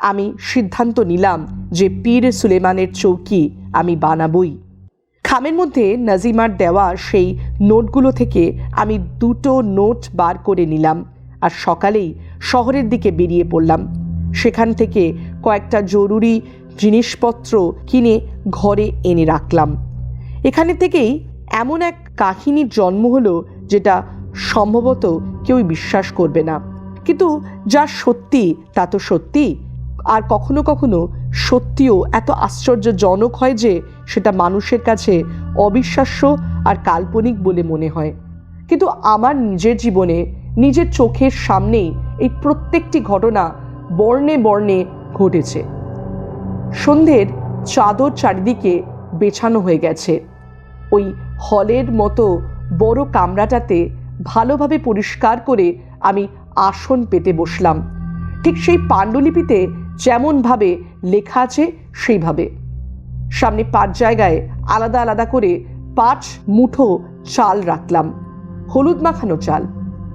আমি সিদ্ধান্ত নিলাম যে পীর সুলেমানের চৌকি আমি বানাবই। খামের মধ্যে নাজিমার দেওয়া সেই নোটগুলো থেকে আমি দুটো নোট বার করে নিলাম আর সকালেই শহরের দিকে বেরিয়ে পড়লাম। সেখান থেকে কয়েকটা জরুরি জিনিসপত্র কিনে ঘরে এনে রাখলাম। এখানে থেকেই এমন এক কাহিনীর জন্ম হলো যেটা সম্ভবত কেউই বিশ্বাস করবে না। কিন্তু যা সত্যি তা তো সত্যি। আর কখনো কখনো সত্যিও এত আশ্চর্যজনক হয় যে সেটা মানুষের কাছে অবিশ্বাস্য আর কাল্পনিক বলে মনে হয়। কিন্তু আমার নিজের জীবনে, নিজের চোখের সামনেই এই প্রত্যেকটি ঘটনা বর্ণে বর্ণে ঘটেছে। সন্ধ্যের চাদর চারিদিকে বেছানো হয়ে গেছে। ওই হলের মতো বড় কামরাটাতে ভালোভাবে পরিষ্কার করে আমি আসন পেতে বসলাম। ঠিক সেই পাণ্ডুলিপিতে যেমনভাবে লেখা আছে, সেইভাবে। সামনে পাঁচ জায়গায় আলাদা আলাদা করে পাঁচ মুঠো, চাল রাখলাম। হলুদ মাখানো চাল।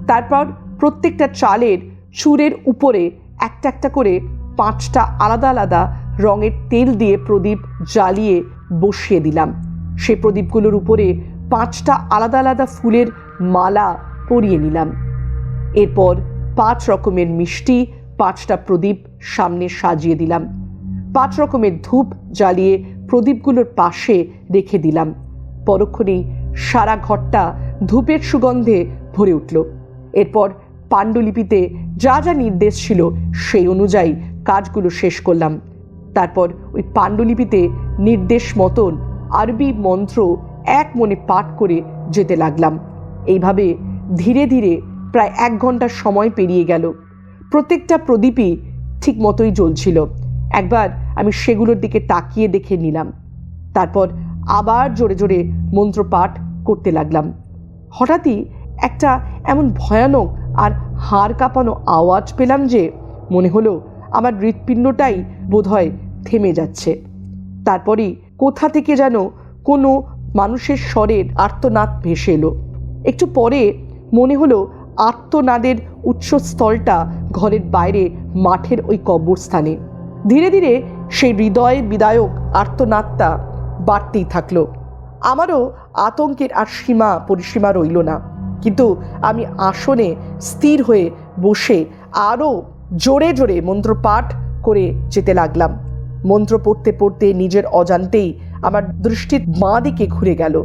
তারপর প্রত্যেকটা চালের চুরের উপরে একটা একটা করে পাঁচটা আলাদা আলাদা রঙের তেল দিয়ে প্রদীপ জ্বালিয়ে বসিয়ে দিলাম। সে প্রদীপগুলোর উপরে পাঁচটা আলাদা আলাদা ফুলের মালা পরিয়ে নিলাম। এরপর পাঁচ রকমের মিষ্টি পাঁচটা প্রদীপ সামনে সাজিয়ে দিলাম। পাঁচ রকমের ধূপ জ্বালিয়ে প্রদীপগুলোর পাশে রেখে দিলাম। পরক্ষণেই সারা ঘরটা ধূপের সুগন্ধে ভরে উঠল। এরপর পাণ্ডুলিপিতে যা যা নির্দেশ ছিল সেই অনুযায়ী কাজগুলো শেষ করলাম। তারপর ওই পাণ্ডুলিপিতে নির্দেশ মতন আরবি মন্ত্র এক মনে পাঠ করে যেতে লাগলাম। এইভাবে ধীরে ধীরে প্রায় এক ঘণ্টার সময় পেরিয়ে গেল। প্রত্যেকটা প্রদীপই ঠিক মতোই জ্বলছিল। একবার আমি সেগুলোর দিকে তাকিয়ে দেখে নিলাম। তারপর আবার জোরে জোরে মন্ত্রপাঠ করতে লাগলাম। হঠাৎই একটা এমন ভয়ানক আর হাড় কাঁপানো আওয়াজ পেলাম যে মনে হলো আমার হৃৎপিণ্ডটাই বোধহয় থেমে যাচ্ছে। তারপরেই কোথা থেকে যেন কোনো মানুষের স্বরের আর্তনাদ ভেসে এলো। একটু পরে মনে হলো আর্তনাদের উৎসস্থলটা ঘরের বাইরে মাঠের ওই কবরস্থানে। ধীরে ধীরে সেই হৃদয় বিদায়ক আর্তনাদটা বাড়তেই থাকল। আমারও আতঙ্কের আর সীমা পরিসীমা রইল না। কিন্তু আমি আসনে স্থির হয়ে বসে আরও জোরে জোরে মন্ত্রপাঠ করে যেতে লাগলাম। মন্ত্র পড়তে পড়তে নিজের অজান্তেই আমার দৃষ্টির বাঁ দিকে ঘুরে গেল।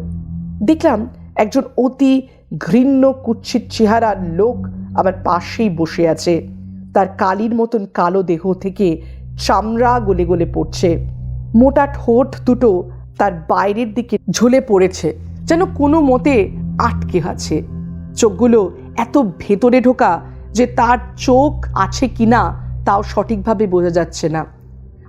দেখলাম একজন অতি ঘৃণ্য কুচ্ছিত চেহারার লোক আমার পাশেই বসে আছে। তার কালির মতন কালো দেহ থেকে চামড়া গলে গলে পড়ছে। মোটা ঠোঁট দুটো তার বাইরের দিকে ঝুলে পড়েছে, যেন কোনো মতে আটকে আছে। চোখগুলো এত ভেতরে ঢোকা যে তার চোখ আছে কিনা তাও সঠিকভাবে বোঝা যাচ্ছে না।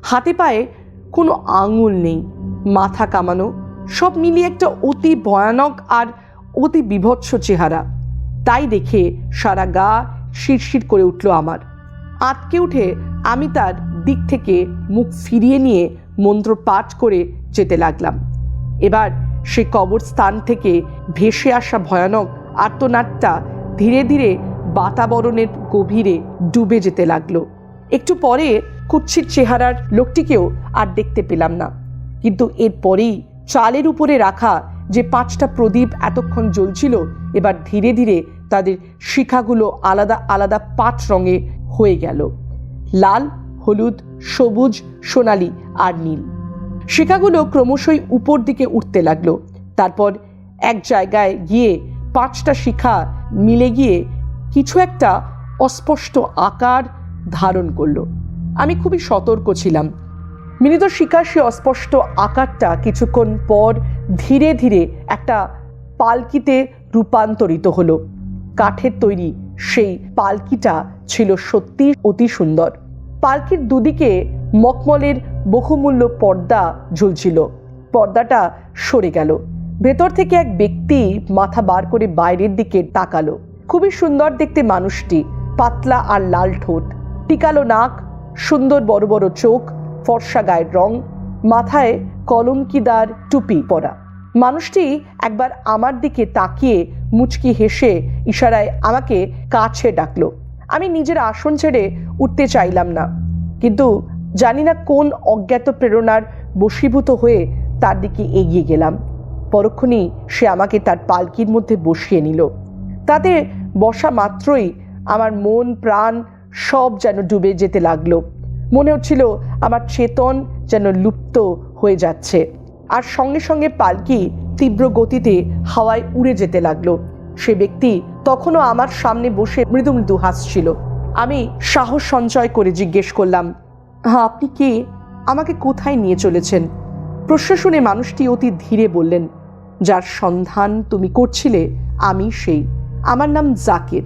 হাতে পায়ে কোনো আঙুল নেই, মাথা কামানো, সব মিলিয়ে একটা অতি ভয়ানক আর অতি বিভৎস চেহারা। তাই দেখে সারা গা শিরশির করে উঠল আমার। আটকে উঠে আমি তার দিক থেকে মুখ ফিরিয়ে নিয়ে মন্ত্র পাঠ করে যেতে লাগলাম। এবার সে কবরস্থান থেকে ভেসে আসা ভয়ানক আর্তনাদটা ধীরে ধীরে বাতাবরণের গভীরে ডুবে যেতে লাগল। একটু পরে কুচ্ছির চেহারার লোকটিকেও আর দেখতে পেলাম না। কিন্তু এরপরেই চালের উপরে রাখা যে পাঁচটা প্রদীপ এতক্ষণ জ্বলছিল, এবার ধীরে ধীরে তাদের শিখাগুলো আলাদা আলাদা পাঁচ রঙে হয়ে গেল। লাল, হলুদ, সবুজ, সোনালি আর নীল। শিখাগুলো ক্রমশই উপর দিকে উঠতে লাগল। তারপর এক জায়গায় গিয়ে পাঁচটা শিখা মিলে গিয়ে কিছু একটা অস্পষ্ট আকার ধারণ করল। আমি খুবই সতর্ক ছিলাম। মিলিত শিকার সে অস্পষ্ট আকারটা কিছুক্ষণ পর ধীরে ধীরে একটা পালকিতে রূপান্তরিত হলো। কাঠের তৈরি সেই পালকিটা ছিল সত্যি অতি সুন্দর। পালকির দুদিকে মকমলের বহুমূল্য পর্দা ঝুলছিল। পর্দাটা সরে গেল। ভেতর থেকে এক ব্যক্তি মাথা বার করে বাইরের দিকে তাকালো। খুবই সুন্দর দেখতে মানুষটি, পাতলা আর লাল ঠোঁট। টিকালো নাক, সুন্দর বড় বড় চোখ ফর্সা গায়ের রং, মাথায় কলমকিদার টুপি পরা। মানুষটি একবার আমার দিকে তাকিয়ে মুচকি হেসে ইশারায় আমাকে কাছে ডাকলো। আমি নিজের আসন ছেড়ে উঠতে চাইলাম না, কিন্তু জানি না কোন অজ্ঞাত প্রেরণার বশীভূত হয়ে তার দিকে এগিয়ে গেলাম। পরক্ষণেই সে আমাকে তার পালকির মধ্যে বসিয়ে নিল। তাতে বসা মাত্রই আমার মন, প্রাণ সব যেন ডুবে যেতে লাগল। মনে হচ্ছিল আমার চেতন যেন লুপ্ত হয়ে যাচ্ছে। আর সঙ্গে সঙ্গে পালকি তীব্র গতিতে হাওয়ায় উড়ে যেতে লাগল। সে ব্যক্তি তখনও আমার সামনে বসে মৃদু মৃদু হাসছিল। আমি সাহস সঞ্চয় করে জিজ্ঞেস করলাম হ্যাঁ আপনি কে? আমাকে কোথায় নিয়ে চলেছেন? প্রশ্ন শুনে মানুষটি অতি ধীরে বললেন, যার সন্ধান তুমি করছিলে, আমি সেই। আমার নাম জাকির।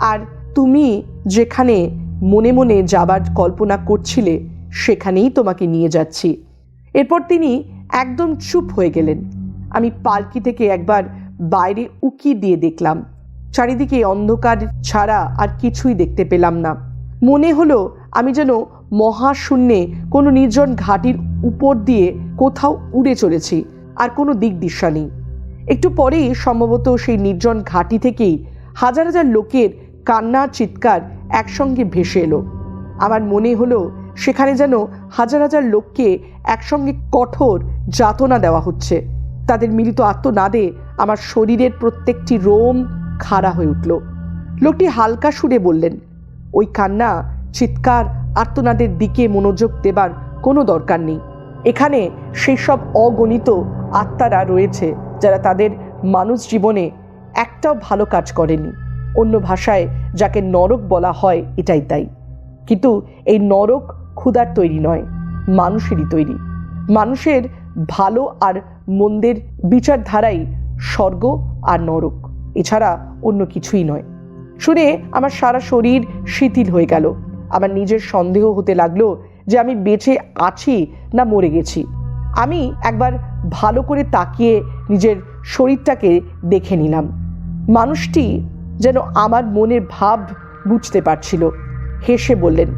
আর তুমি যেখানে মনে মনে যাবার কল্পনা করছিলে, সেখানেই তোমাকে নিয়ে যাচ্ছি। এরপর তিনি একদম চুপ হয়ে গেলেন। আমি পালকি থেকে একবার বাইরে উকি দিয়ে দেখলাম। চারিদিকে অন্ধকার ছাড়া আর কিছুই দেখতে পেলাম না। মনে হলো আমি যেন মহাশূন্যে কোনো নির্জন ঘাটির উপর দিয়ে কোথাও উড়ে চলেছি, আর কোনো দিক দিশা নেই। একটু পরেই সম্ভবত সেই নির্জন ঘাটি থেকেই হাজার হাজার লোকের কান্না চিৎকার একসঙ্গে ভেসে এলো। আমার মনে হলো সেখানে যেন হাজার হাজার লোককে একসঙ্গে কঠোর যাতনা দেওয়া হচ্ছে। তাদের মিলিত আত্মনাদে আমার শরীরের প্রত্যেকটি রোম খাড়া হয়ে উঠল। লোকটি হালকা সুরে বললেন, ওই কান্না, চিৎকার আর্তনাদের দিকে মনোযোগ দেবার কোনো দরকার নেই। এখানে সেই সব অগণিত আত্মারা রয়েছে যারা তাদের মানুষ জীবনে একটাও ভালো কাজ করেনি। অন্য ভাষায় যাকে নরক বলা হয়, এটাই তাই। কিন্তু এই নরক ক্ষুধার তৈরি নয়, মানুষেরই তৈরি। মানুষের ভালো আর মন্দের বিচারধারাই স্বর্গ আর নরক, এছাড়া অন্য কিছুই নয়। শুনে আমার সারা শরীর শিথিল হয়ে গেল। আমার নিজের সন্দেহ হতে লাগল যে আমি বেঁচে আছি না মরে গেছি। আমি একবার ভালো করে তাকিয়ে নিজের শরীরটাকে দেখে নিলাম। মানুষটি যেন আমার মনের ভাব বুঝতে পারছিল। হেসে বললেন,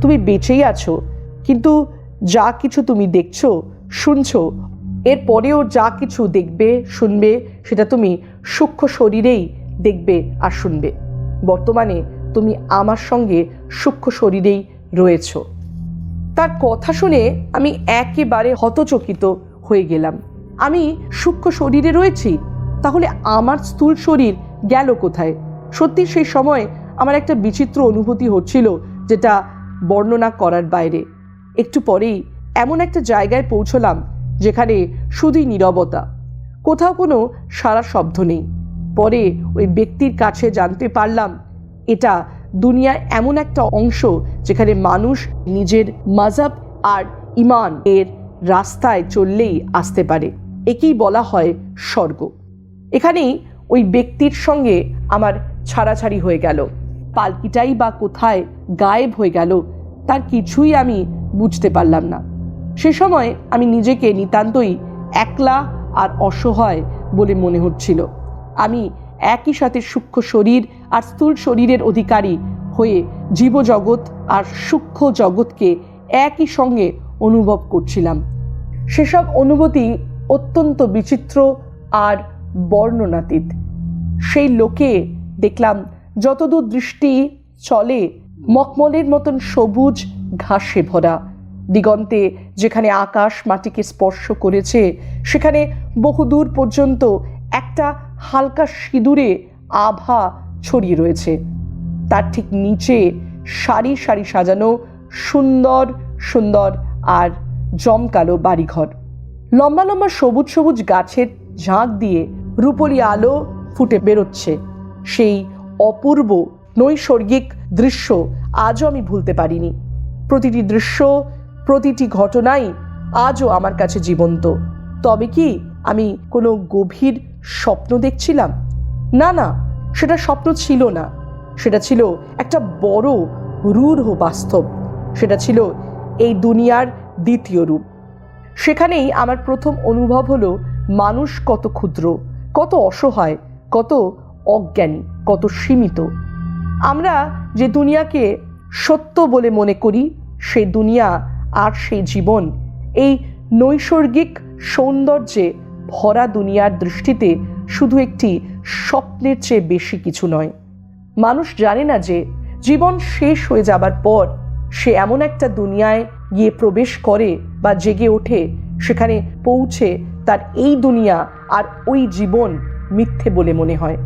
তুমি বেঁচেই আছো, কিন্তু যা কিছু তুমি দেখছ, শুনছো এরপরেও যা কিছু দেখবে, শুনবে, সেটা তুমি সূক্ষ্ম শরীরেই দেখবে আর শুনবে। বর্তমানে তুমি আমার সঙ্গে সূক্ষ্ম শরীরেই রয়েছ। তার কথা শুনে আমি একেবারে হতচকিত হয়ে গেলাম। আমি সূক্ষ্ম শরীরে রয়েছি, তাহলে আমার স্থূল শরীর গেল কোথায়? সত্যি সেই সময় আমার একটা বিচিত্র অনুভূতি হচ্ছিল, যেটা বর্ণনা করার বাইরে। একটু পরেই এমন একটা জায়গায় পৌঁছলাম, যেখানে শুধুই নীরবতা, কোথাও কোনো সারা শব্দ নেই। পরে ওই ব্যক্তির কাছে জানতে পারলাম, এটা দুনিয়ার এমন একটা অংশ যেখানে মানুষ নিজের মাজাব আর ইমান এর রাস্তায় চললেই আসতে পারে। একেই বলা হয় স্বর্গ। এখানেই ওই ব্যক্তির সঙ্গে আমার ছাড়াছাড়ি হয়ে গেল। পালকিটাই বা কোথায় গায়েব হয়ে গেল, তার কিছুই আমি বুঝতে পারলাম না। সে সময় আমি নিজেকে নিতান্তই একলা আর অসহায় বলে মনে হচ্ছিল। আমি একই সাথে সূক্ষ্ম শরীর আর স্থূল শরীরের অধিকারী হয়ে জীবজগৎ আর সূক্ষ্ম জগৎকে একই সঙ্গে অনুভব করছিলাম। সেসব অনুভূতি অত্যন্ত বিচিত্র আর বর্ণনাতীত। সেই লোকে দেখলাম, যতদূর দৃষ্টি চলে মকমলের মতন সবুজ ঘাসে ভরা। দিগন্তে যেখানে আকাশ মাটিকে স্পর্শ করেছে, সেখানে বহুদূর পর্যন্ত একটা হালকা সিঁদুরে আভা ছড়িয়ে রয়েছে। তার ঠিক নিচে সারি সারি সাজানো সুন্দর সুন্দর আর জমকালো বাড়িঘর। লম্বা লম্বা সবুজ সবুজ গাছের ঝাঁক দিয়ে রূপলি আলো ফুটে বেরোচ্ছে। সেই অপূর্ব নৈসর্গিক দৃশ্য আজও আমি ভুলতে পারিনি। প্রতিটি দৃশ্য, প্রতিটি ঘটনাই আজও আমার কাছে জীবন্ত। তবে কি আমি কোনো গভীর স্বপ্ন দেখছিলাম? না না, সেটা স্বপ্ন ছিল না। সেটা ছিল একটা বড় রূঢ় বাস্তব। সেটা ছিল এই দুনিয়ার দ্বিতীয় রূপ। সেখানেই আমার প্রথম অনুভব হলো মানুষ কত ক্ষুদ্র, কত অসহায়, কত অজ্ঞানী, কত সীমিত। আমরা যে দুনিয়াকে সত্য বলে মনে করি, সেই দুনিয়া আর সেই জীবন, এই নৈসর্গিক সৌন্দর্যে ভরা দুনিয়ার দৃষ্টিতে শুধু একটি স্বপ্নের চেয়ে বেশি কিছু নয়। মানুষ জানে না যে জীবন শেষ হয়ে যাবার পর সে এমন একটা দুনিয়ায় গিয়ে প্রবেশ করে বা জেগে ওঠে সেখানে পৌঁছে তার এই দুনিয়া আর ওই জীবন মিথ্যে বলে মনে হয়।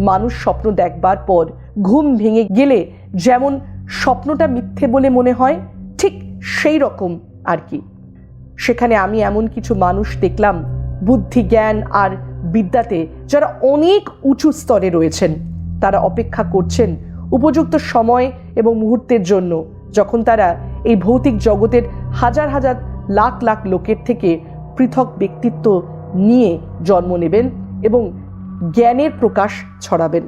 মানুষ স্বপ্ন দেখবার পর ঘুম ভেঙে গেলে যেমন স্বপ্নটা মিথ্যে বলে মনে হয়, ঠিক সেই রকম আর কি। সেখানে আমি এমন কিছু মানুষ দেখলাম, বুদ্ধি, জ্ঞান আর বিদ্যাতে যারা অনেক উঁচু স্তরে রয়েছেন। তারা অপেক্ষা করছেন উপযুক্ত সময় এবং মুহূর্তের জন্য, যখন তারা এই ভৌতিক জগতের হাজার হাজার লাখ লাখ লোকের থেকে পৃথক ব্যক্তিত্ব নিয়ে জন্ম নেবেন এবং জ্ঞানের প্রকাশ ছড়াবেন।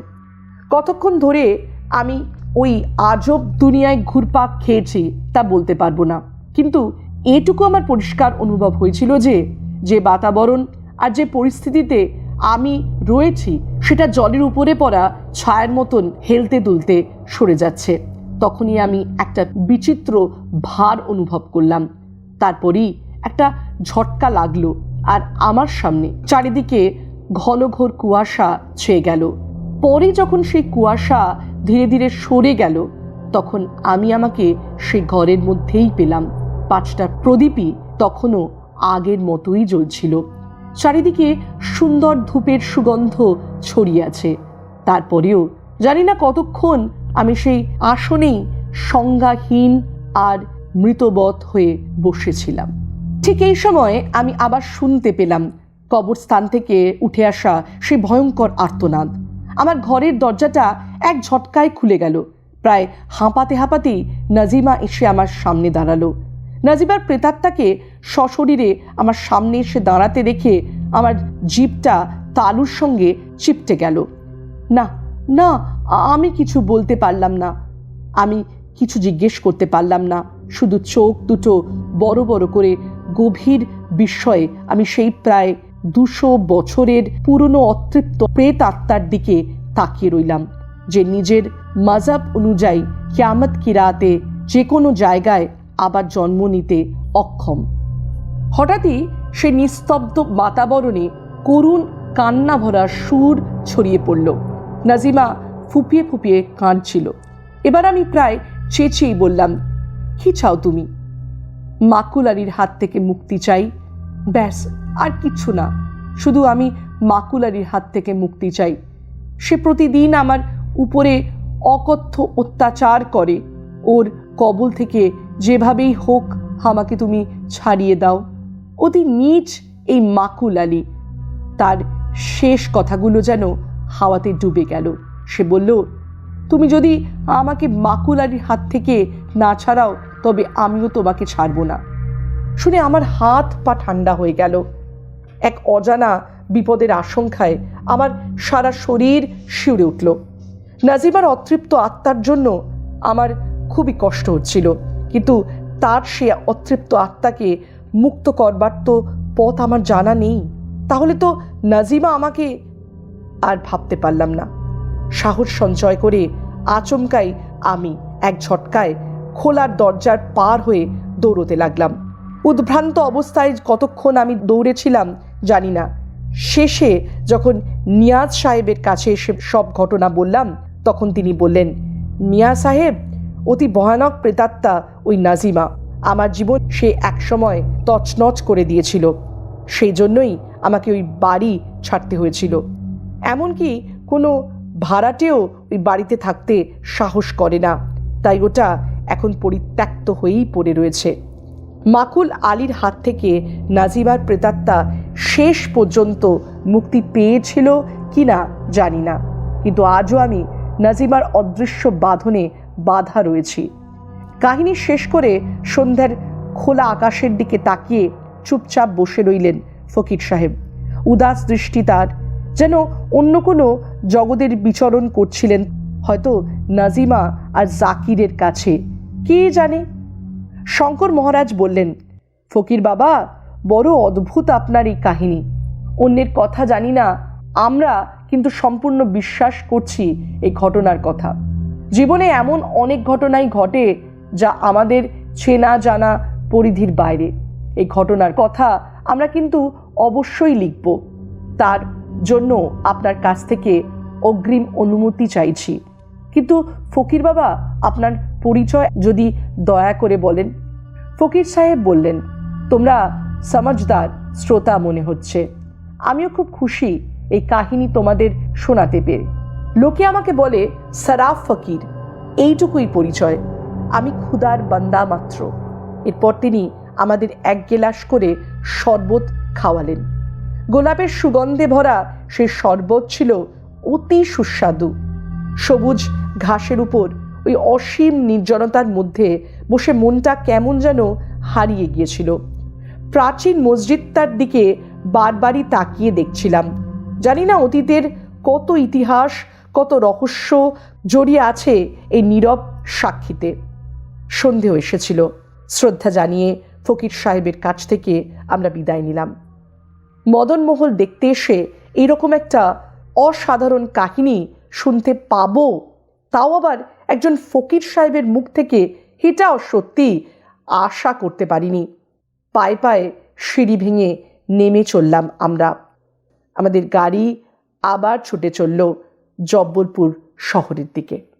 কতক্ষণ ধরে আমি ওই আজব দুনিয়ায় ঘুরপাক খেয়েছি তা বলতে পারব না। কিন্তু এটুকু আমার পরিষ্কার অনুভব হয়েছিল যে যে বাতাবরণ আর যে পরিস্থিতিতে আমি রয়েছি সেটা জলের উপরে পড়া ছায়ার মতন হেলতে দুলতে সরে যাচ্ছে। তখনই আমি একটা বিচিত্র ভার অনুভব করলাম। তারপরই একটা ঝটকা লাগল আর আমার সামনে। চারিদিকে ঘন ঘোর কুয়াশা ছেয়ে গেল। পরে যখন সেই কুয়াশা ধীরে ধীরে সরে গেল, তখন আমি আমাকে সেই ঘরের মধ্যেই পেলাম। পাঁচটা প্রদীপই তখনও আগের মতোই জ্বলছিল। চারিদিকে সুন্দর ধূপের সুগন্ধ ছড়িয়ে আছে। তারপরেও জানি না কতক্ষণ আমি সেই আসনেই সংজ্ঞাহীন আর মৃতবৎ হয়ে বসেছিলাম। ঠিক এই সময় আমি আবার শুনতে পেলাম, কবরস্থান থেকে উঠে আসা সেই ভয়ঙ্কর আর্তনাদ। আমার ঘরের দরজাটা এক ঝটকায় খুলে গেল। প্রায় হাঁপাতে হাঁপাতেই নাজিমা এসে আমার সামনে দাঁড়াল। নাজিমার প্রেতাত্মাকে সশরীরে আমার সামনে এসে দাঁড়াতে দেখে আমার জিপটা তালুর সঙ্গে চিপটে গেল। না না, আমি কিছু বলতে পারলাম না। আমি কিছু জিজ্ঞেস করতে পারলাম না। শুধু চোখ দুটো বড় বড় করে গভীর বিস্ময়ে আমি সেই প্রায় দুশো বছরের পুরনো অতৃপ্ত প্রেত আত্মার দিকে তাকিয়ে রইলাম যে নিজের মাজাব অনুযায়ী কিয়ামত কিরাতে যে কোনো জায়গায় আবার জন্ম নিতে অক্ষম। হঠাৎই সে নিস্তব্ধ বাতাবরণে করুণ কান্না ভরা সুর ছড়িয়ে পড়ল। নাজিমা ফুপিয়ে ফুপিয়ে কাঁদছিল। এবার আমি প্রায় চেঁচিয়েই বললাম কি চাও তুমি? মাকুল আলীর হাত থেকে মুক্তি চাই। ব্যাস, আর কিচ্ছু না। শুধু আমি মাকুল আলীর হাত থেকে মুক্তি চাই। সে প্রতিদিন আমার উপরে অকথ্য অত্যাচার করে। ওর কবল থেকে যেভাবেই হোক আমাকে তুমি ছাড়িয়ে দাও। অতি নিচ এই মাকুল আলী তার শেষ কথাগুলো যেন হাওয়াতে ডুবে গেল। সে বলল, তুমি যদি আমাকে মাকুল আলীর হাত থেকে না ছাড়াও তবে আমিও তোমাকে ছাড়বো না। শুনে আমার হাত পা ঠান্ডা হয়ে গেল। এক অজানা বিপদের আশঙ্কায় আমার সারা শরীর শিউরে উঠল। নাজিমার অতৃপ্ত আত্মার জন্য আমার খুবই কষ্ট হচ্ছিল, কিন্তু তার সে অতৃপ্ত আত্মাকে মুক্ত করবার তো পথ আমার জানা নেই। তাহলে তো নাজিমা আমাকে আর ভাবতে পারলাম না। সাহস সঞ্চয় করে আচমকাই আমি এক ঝটকায় খোলার দরজার পার হয়ে দৌড়তে লাগলাম। উদ্ভ্রান্ত অবস্থায় কতক্ষণ আমি দৌড়েছিলাম জানি না। শেষে যখন নিয়াজ সাহেবের কাছে এসে সব ঘটনা বললাম, তখন তিনি বললেন মিয়া সাহেব, অতি ভয়ানক প্রেতাত্মা ওই নাজিমা। আমার জীবন সে একসময় তছনছ করে দিয়েছিল। সেই জন্যই আমাকে ওই বাড়ি ছাড়তে হয়েছিল। এমনকি কোনো ভাড়াটেও ওই বাড়িতে থাকতে সাহস করে না। তাই ওটা এখন পরিত্যক্ত হয়েই পড়ে রয়েছে। মাকুল আলীর হাত থেকে নাজিমার প্রেতাত্মা শেষ পর্যন্ত মুক্তি পেয়েছিল কি না জানি না। কিন্তু আজও আমি নাজিমার অদৃশ্য বাঁধনে বাধা রয়েছি। কাহিনী শেষ করে সন্ধ্যার খোলা আকাশের দিকে তাকিয়ে চুপচাপ বসে রইলেন ফকির সাহেব। উদাস দৃষ্টি তার, যেন অন্য কোনো জগতের বিচরণ করছিলেন, হয়তো নাজিমা আর জাকিরের কাছে। কে জানে? শঙ্কর মহারাজ বললেন, ফকির বাবা, বড় অদ্ভুত আপনার এই কাহিনী। অন্যের কথা জানি না, আমরা কিন্তু সম্পূর্ণ বিশ্বাস করছি এই ঘটনার কথা। জীবনে এমন অনেক ঘটনাই ঘটে যা আমাদের চেনা জানা পরিধির বাইরে। এই ঘটনার কথা আমরা কিন্তু অবশ্যই লিখব। তার জন্য আপনার কাছ থেকে অগ্রিম অনুমতি চাইছি। কিন্তু ফকির বাবা, আপনার পরিচয় যদি দয়া করে বলেন। ফকির সাহেব বললেন, তোমরা সমাজদার শ্রোতা মনে হচ্ছে। আমিও খুব খুশি এই কাহিনী তোমাদের শোনাতে পেরে লোকে আমাকে বলে, সারাফ ফকির, এইটুকুই পরিচয়। আমি ক্ষুদার বান্দা মাত্র। এরপর তিনি আমাদের এক গেলাস করে শরবত খাওয়ালেন। গোলাপের সুগন্ধে ভরা সেই শরবত ছিল অতি সুস্বাদু। সবুজ ঘাসের উপর ওই অসীম নির্জনতার মধ্যে বসে মনটা কেমন যেন হারিয়ে গিয়েছিল। প্রাচীন মসজিদটার দিকে বারবারই তাকিয়ে দেখছিলাম। জানি না অতীতের কত ইতিহাস, কত রহস্য জড়িয়ে আছে এই নীরব সাক্ষীতে। সন্ধেহ এসেছিল। শ্রদ্ধা জানিয়ে ফকির সাহেবের কাছ থেকে আমরা বিদায় নিলাম। মদনমোহল দেখতে এসে এরকম একটা অসাধারণ কাহিনী শুনতে পাবো, তাও আবার একজন ফকির সাহেবের মুখ থেকে এটাও সত্যি আশা করতে পারিনি। পায়ে পায়ে সিঁড়ি ভেঙে নেমে চললাম আমরা। আমাদের গাড়ি আবার ছুটে চলল জব্বলপুর শহরের দিকে।